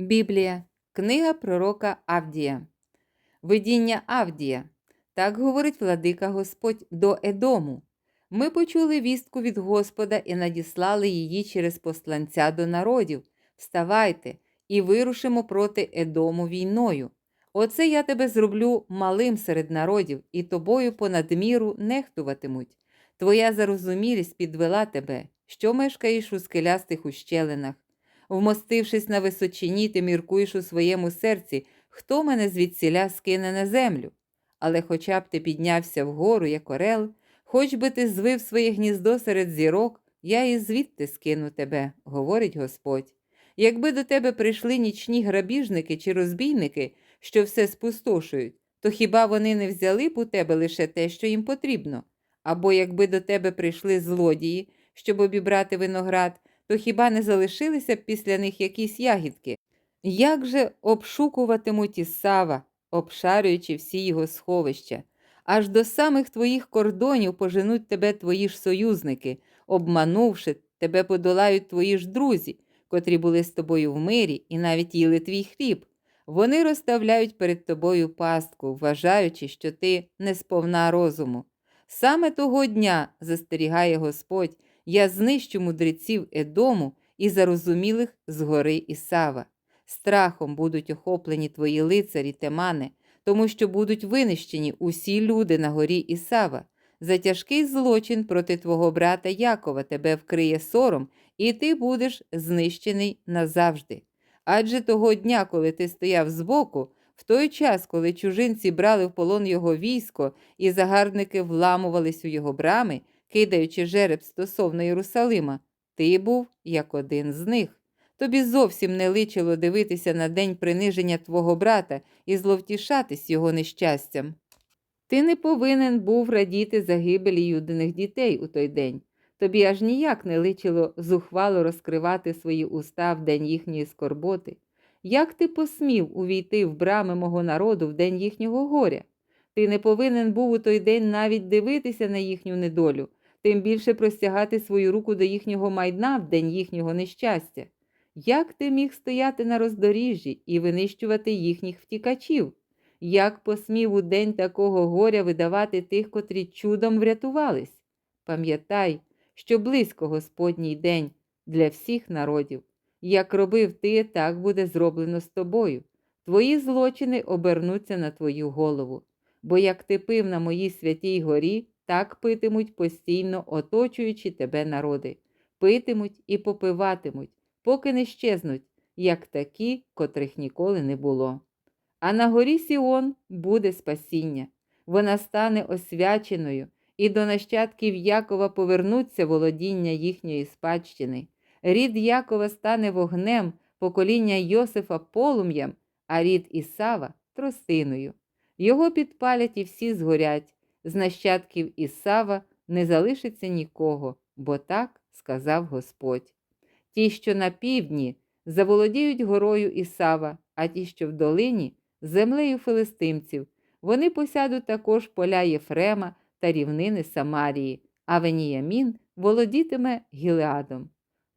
Біблія, книга пророка Авдія. Видіння Авдія. Так говорить владика Господь до Едому. Ми почули вістку від Господа і надіслали її через посланця до народів. Вставайте і вирушимо проти Едому війною. Оце я тебе зроблю малим серед народів, і тобою понад міру нехтуватимуть. Твоя зарозумілість підвела тебе, що мешкаєш у скелястих ущелинах. Вмостившись на височині, ти міркуєш у своєму серці, хто мене звідсіля скине на землю. Але хоча б ти піднявся вгору, як орел, хоч би ти звив своє гніздо серед зірок, я і звідти скину тебе, говорить Господь. Якби до тебе прийшли нічні грабіжники чи розбійники, що все спустошують, то хіба вони не взяли б у тебе лише те, що їм потрібно? Або якби до тебе прийшли злодії, щоб обібрати виноград, то хіба не залишилися б після них якісь ягідки? Як же обшукуватимуть Ісава, обшарюючи всі його сховища, аж до самих твоїх кордонів поженуть тебе твої ж союзники, обманувши, тебе подолають твої ж друзі, котрі були з тобою в мирі і навіть їли твій хліб. Вони розставляють перед тобою пастку, вважаючи, що ти не сповна розуму. Саме того дня, застерігає Господь, я знищу мудреців Едому і зарозумілих згори Ісава. Страхом будуть охоплені твої лицарі темани, тому що будуть винищені усі люди на горі Ісава. За тяжкий злочин проти твого брата Якова тебе вкриє сором, і ти будеш знищений назавжди. Адже того дня, коли ти стояв збоку, в той час, коли чужинці брали в полон його військо і загарбники вламувались у його брами, кидаючи жереб стосовно Єрусалима, ти був як один з них. Тобі зовсім не личило дивитися на день приниження твого брата і зловтішатись його нещастям. Ти не повинен був радіти загибелі юдиних дітей у той день. Тобі аж ніяк не личило зухвало розкривати свої уста в день їхньої скорботи. Як ти посмів увійти в брами мого народу в день їхнього горя? Ти не повинен був у той день навіть дивитися на їхню недолю, тим більше простягати свою руку до їхнього майна в день їхнього нещастя. Як ти міг стояти на роздоріжжі і винищувати їхніх втікачів? Як посмів у день такого горя видавати тих, котрі чудом врятувались? Пам'ятай, що близько Господній день для всіх народів. Як робив ти, так буде зроблено з тобою. Твої злочини обернуться на твою голову. Бо як ти пив на моїй святій горі, так питимуть постійно оточуючи тебе народи, питимуть і попиватимуть, поки не щезнуть, як такі, котрих ніколи не було. А на горі Сіон буде спасіння, вона стане освяченою, і до нащадків Якова повернуться володіння їхньої спадщини. Рід Якова стане вогнем, покоління Йосифа полум'ям, а рід Ісава тростиною. Його підпалять і всі згорять. З нащадків Ісава не залишиться нікого, бо так сказав Господь. Ті, що на півдні, заволодіють горою Ісава, а ті, що в долині землею филистимців. Вони посядуть також поля Єфрема та рівнини Самарії, а Веніямін володітиме Гілеадом.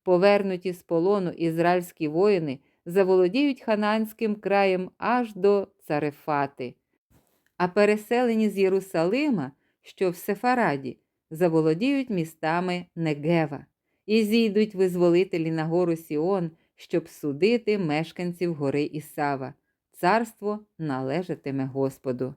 Повернуті з полону ізраїльські воїни заволодіють хананським краєм аж до Царефати, а переселені з Єрусалима, що в Сефараді, заволодіють містами Негева, і зійдуть визволителі на гору Сіон, щоб судити мешканців гори Ісава. Царство належатиме Господу.